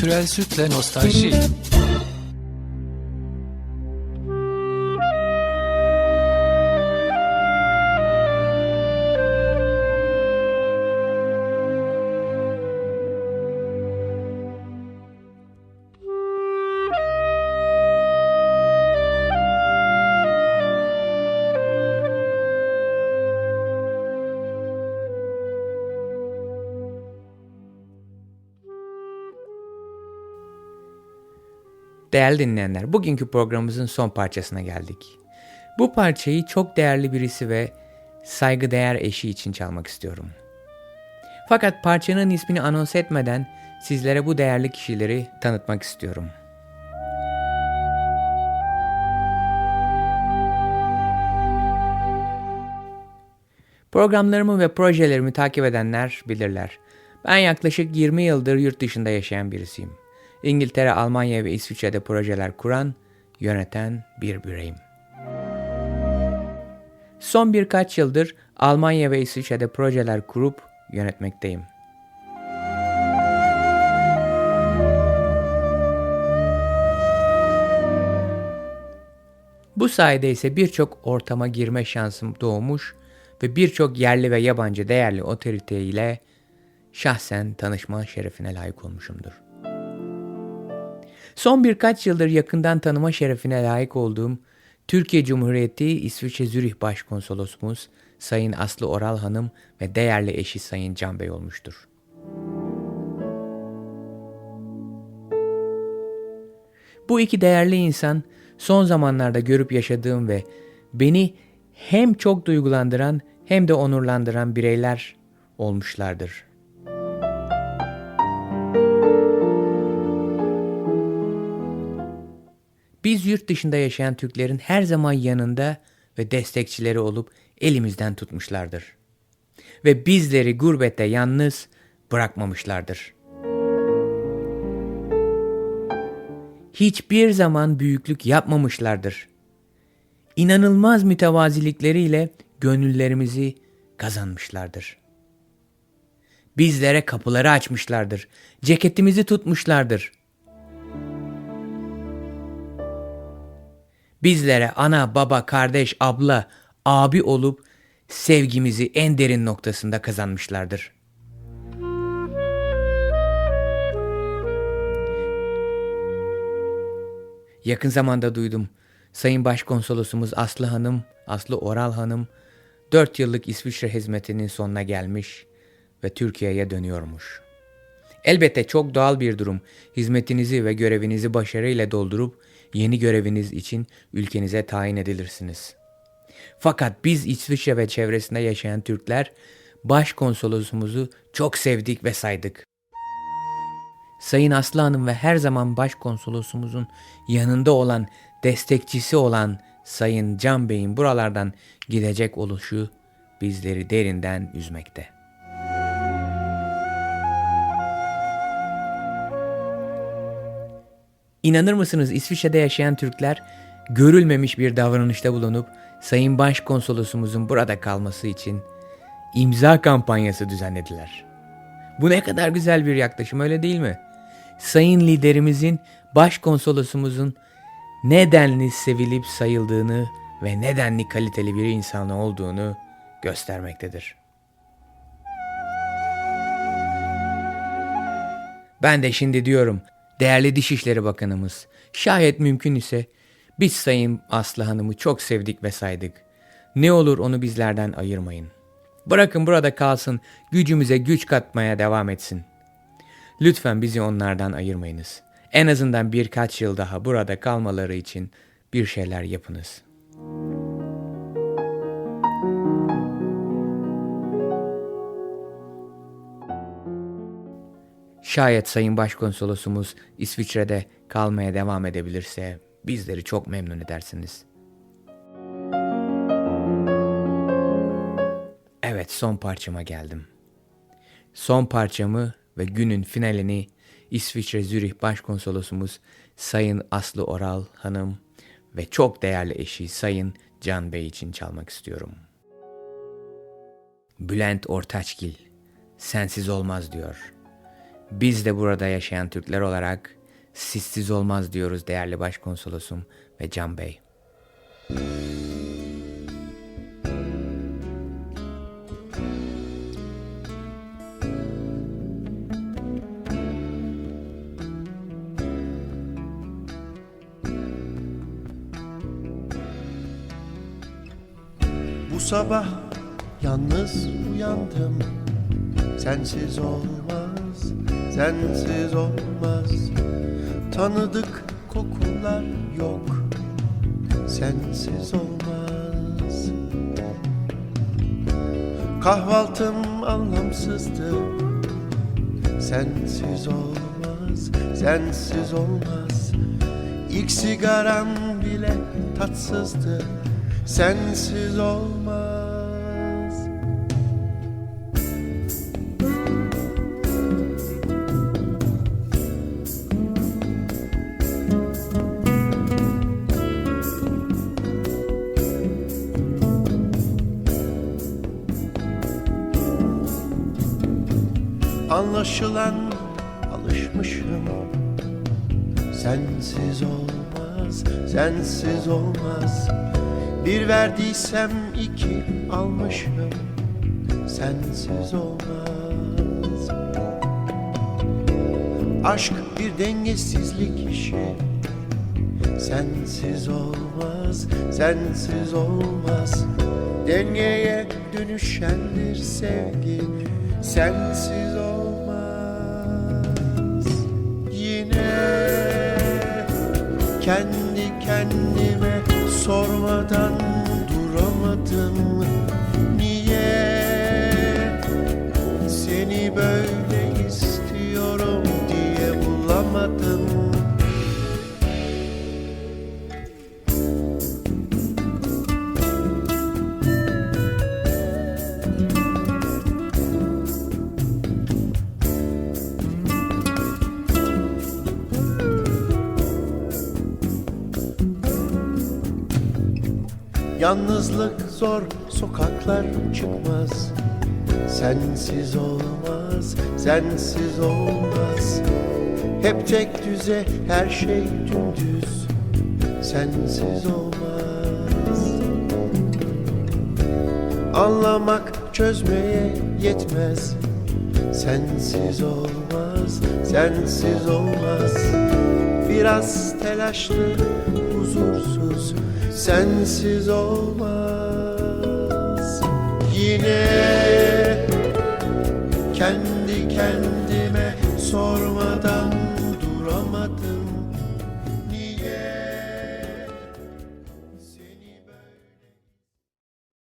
Kültürel Sütle Nostalji. Değerli dinleyenler, bugünkü programımızın son parçasına geldik. Bu parçayı çok değerli birisi ve saygıdeğer eşi için çalmak istiyorum. Fakat parçanın ismini anons etmeden sizlere bu değerli kişileri tanıtmak istiyorum. Programlarımı ve projelerimi takip edenler bilirler. Ben yaklaşık 20 yıldır yurt dışında yaşayan birisiyim. İngiltere, Almanya ve İsviçre'de projeler kuran, yöneten bir bireyim. Son birkaç yıldır Almanya ve İsviçre'de projeler kurup yönetmekteyim. Bu sayede ise birçok ortama girme şansım doğmuş ve birçok yerli ve yabancı değerli otorite ile şahsen tanışma şerefine layık olmuşumdur. Son birkaç yıldır yakından tanıma şerefine layık olduğum Türkiye Cumhuriyeti İsviçre Zürih Başkonsolosumuz Sayın Aslı Oral Hanım ve değerli eşi Sayın Can Bey olmuştur. Bu iki değerli insan son zamanlarda görüp yaşadığım ve beni hem çok duygulandıran hem de onurlandıran bireyler olmuşlardır. Biz yurt dışında yaşayan Türklerin her zaman yanında ve destekçileri olup elimizden tutmuşlardır. Ve bizleri gurbette yalnız bırakmamışlardır. Hiçbir zaman büyüklük yapmamışlardır. İnanılmaz mütevazilikleriyle gönüllerimizi kazanmışlardır. Bizlere kapıları açmışlardır. Ceketimizi tutmuşlardır.'' Bizlere ana, baba, kardeş, abla, abi olup sevgimizi en derin noktasında kazanmışlardır. Yakın zamanda duydum. Sayın Başkonsolosumuz Aslı Hanım, Aslı Oral Hanım 4 yıllık İsviçre hizmetinin sonuna gelmiş ve Türkiye'ye dönüyormuş. Elbette çok doğal bir durum. Hizmetinizi ve görevinizi başarıyla doldurup yeni göreviniz için ülkenize tayin edilirsiniz. Fakat biz İsviçre ve çevresinde yaşayan Türkler başkonsolosumuzu çok sevdik ve saydık. Sayın Aslı Hanım ve her zaman başkonsolosumuzun yanında olan, destekçisi olan Sayın Can Bey'in buralardan gidecek oluşu bizleri derinden üzmekte.'' İnanır mısınız İsviçre'de yaşayan Türkler görülmemiş bir davranışta bulunup Sayın Başkonsolosumuzun burada kalması için imza kampanyası düzenlediler. Bu ne kadar güzel bir yaklaşım öyle değil mi? Sayın liderimizin, başkonsolosumuzun nedenli sevilip sayıldığını ve nedenli kaliteli bir insan olduğunu göstermektedir. Ben de şimdi diyorum Değerli Dışişleri Bakanımız, şayet mümkün ise biz Sayın Aslı Hanım'ı çok sevdik ve saydık. Ne olur onu bizlerden ayırmayın. Bırakın burada kalsın, gücümüze güç katmaya devam etsin. Lütfen bizi onlardan ayırmayınız. En azından birkaç yıl daha burada kalmaları için bir şeyler yapınız.'' Şayet Sayın Başkonsolosumuz İsviçre'de kalmaya devam edebilirse bizleri çok memnun edersiniz. Evet son parçama geldim. Son parçamı ve günün finalini İsviçre Zürih Başkonsolosumuz Sayın Aslı Oral Hanım ve çok değerli eşi Sayın Can Bey için çalmak istiyorum. Bülent Ortaçgil, sensiz olmaz diyor.'' Biz de burada yaşayan Türkler olarak sizsiz olmaz diyoruz değerli başkonsolosum ve Can Bey. Bu sabah yalnız uyandım Sensiz olmaz, sensiz olmaz. Tanıdık kokular yok. Sensiz olmaz. Kahvaltım anlamsızdı Sensiz olmaz, sensiz olmaz. İlk sigaram bile tatsızdı Sensiz olmaz Anlaşılan alışmışım. Sensiz olmaz, sensiz olmaz. Bir verdiysem iki almışım. Sensiz olmaz. Aşk bir dengesizlik işi. Sensiz olmaz, sensiz olmaz. Dengeye dönüşendir sevgi. Sensiz olmaz kendi kendime sormadan duramadım Yalnızlık zor, sokaklar çıkmaz. Sensiz olmaz, sensiz olmaz. Hep tek düze, her şey dümdüz. Sensiz olmaz. Anlamak çözmeye yetmez. Sensiz olmaz, sensiz olmaz. Biraz telaşlı, huzursuz Sensiz olmaz. Yine